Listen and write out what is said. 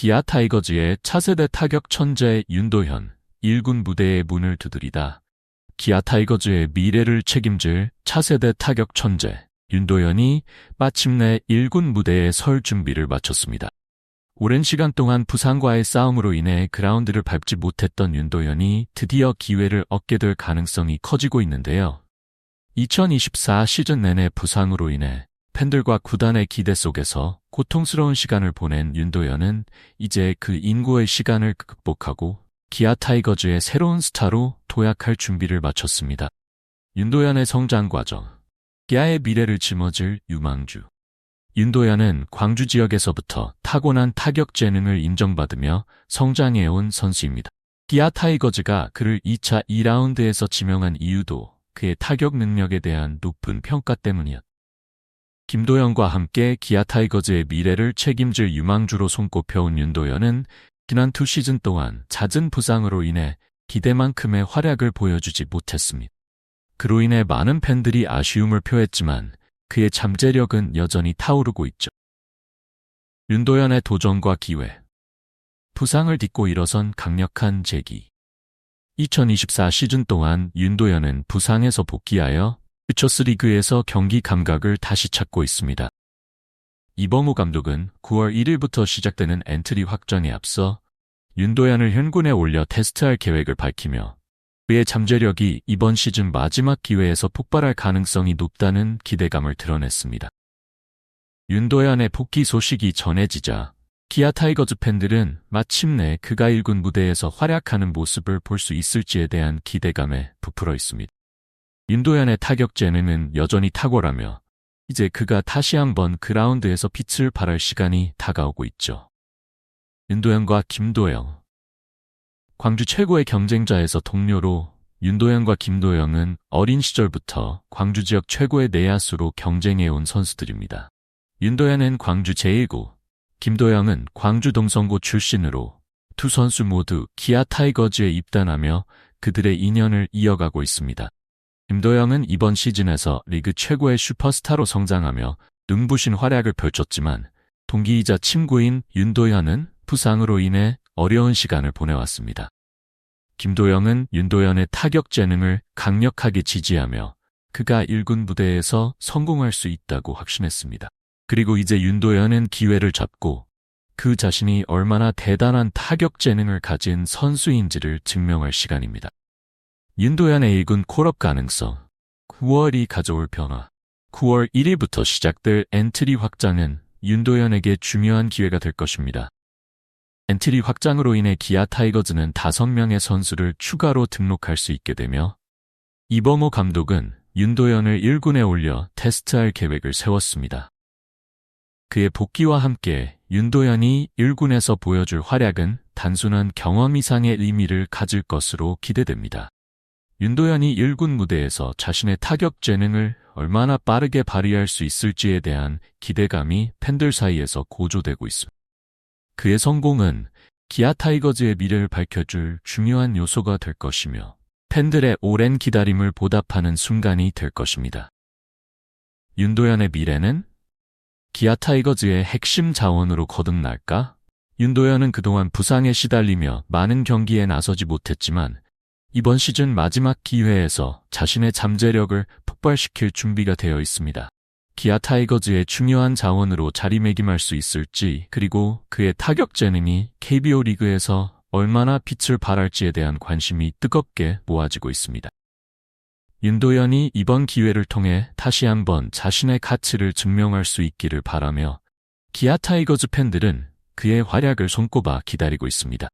기아 타이거즈의 차세대 타격 천재 윤도현 1군 무대의 문을 두드리다 기아 타이거즈의 미래를 책임질 차세대 타격 천재 윤도현이 마침내 1군 무대에 설 준비를 마쳤습니다. 오랜 시간 동안 부상과의 싸움으로 인해 그라운드를 밟지 못했던 윤도현이 드디어 기회를 얻게 될 가능성이 커지고 있는데요. 2024 시즌 내내 부상으로 인해 팬들과 구단의 기대 속에서 고통스러운 시간을 보낸 윤도현은 이제 그 인고의 시간을 극복하고 기아 타이거즈의 새로운 스타로 도약할 준비를 마쳤습니다. 윤도현의 성장 과정, 기아의 미래를 짊어질 유망주. 윤도현은 광주 지역에서부터 타고난 타격 재능을 인정받으며 성장해온 선수입니다. 기아 타이거즈가 그를 2차 2라운드에서 지명한 이유도 그의 타격 능력에 대한 높은 평가 때문이었다. 김도현과 함께 기아 타이거즈의 미래를 책임질 유망주로 손꼽혀온 윤도현은 지난 두 시즌 동안 잦은 부상으로 인해 기대만큼의 활약을 보여주지 못했습니다. 그로 인해 많은 팬들이 아쉬움을 표했지만 그의 잠재력은 여전히 타오르고 있죠. 윤도현의 도전과 기회. 부상을 딛고 일어선 강력한 재기. 2024 시즌 동안 윤도현은 부상에서 복귀하여 퓨처스 리그에서 경기 감각을 다시 찾고 있습니다. 이범우 감독은 9월 1일부터 시작되는 엔트리 확정에 앞서 윤도현을 현군에 올려 테스트할 계획을 밝히며 그의 잠재력이 이번 시즌 마지막 기회에서 폭발할 가능성이 높다는 기대감을 드러냈습니다. 윤도현의 복귀 소식이 전해지자 기아 타이거즈 팬들은 마침내 그가 1군 무대에서 활약하는 모습을 볼 수 있을지에 대한 기대감에 부풀어 있습니다. 윤도현의 타격 재능은 여전히 탁월하며 이제 그가 다시 한번 그라운드에서 빛을 발할 시간이 다가오고 있죠. 윤도현과 김도영 광주 최고의 경쟁자에서 동료로 윤도현과 김도영은 어린 시절부터 광주 지역 최고의 내야수로 경쟁해온 선수들입니다. 윤도현은 광주 제1구, 김도영은 광주 동성고 출신으로 두 선수 모두 기아 타이거즈에 입단하며 그들의 인연을 이어가고 있습니다. 김도영은 이번 시즌에서 리그 최고의 슈퍼스타로 성장하며 눈부신 활약을 펼쳤지만 동기이자 친구인 윤도현은 부상으로 인해 어려운 시간을 보내왔습니다. 김도영은 윤도현의 타격 재능을 강력하게 지지하며 그가 1군 무대에서 성공할 수 있다고 확신했습니다. 그리고 이제 윤도현은 기회를 잡고 그 자신이 얼마나 대단한 타격 재능을 가진 선수인지를 증명할 시간입니다. 윤도현의 1군 콜업 가능성 9월이 가져올 변화 9월 1일부터 시작될 엔트리 확장은 윤도현에게 중요한 기회가 될 것입니다. 엔트리 확장으로 인해 기아 타이거즈는 5명의 선수를 추가로 등록할 수 있게 되며 이범호 감독은 윤도현을 1군에 올려 테스트할 계획을 세웠습니다. 그의 복귀와 함께 윤도현이 1군에서 보여줄 활약은 단순한 경험 이상의 의미를 가질 것으로 기대됩니다. 윤도현이 1군 무대에서 자신의 타격 재능을 얼마나 빠르게 발휘할 수 있을지에 대한 기대감이 팬들 사이에서 고조되고 있습니다. 그의 성공은 기아 타이거즈의 미래를 밝혀줄 중요한 요소가 될 것이며 팬들의 오랜 기다림을 보답하는 순간이 될 것입니다. 윤도현의 미래는 기아 타이거즈의 핵심 자원으로 거듭날까? 윤도현은 그동안 부상에 시달리며 많은 경기에 나서지 못했지만 이번 시즌 마지막 기회에서 자신의 잠재력을 폭발시킬 준비가 되어 있습니다. 기아 타이거즈의 중요한 자원으로 자리매김할 수 있을지 그리고 그의 타격 재능이 KBO 리그에서 얼마나 빛을 발할지에 대한 관심이 뜨겁게 모아지고 있습니다. 윤도현이 이번 기회를 통해 다시 한번 자신의 가치를 증명할 수 있기를 바라며 기아 타이거즈 팬들은 그의 활약을 손꼽아 기다리고 있습니다.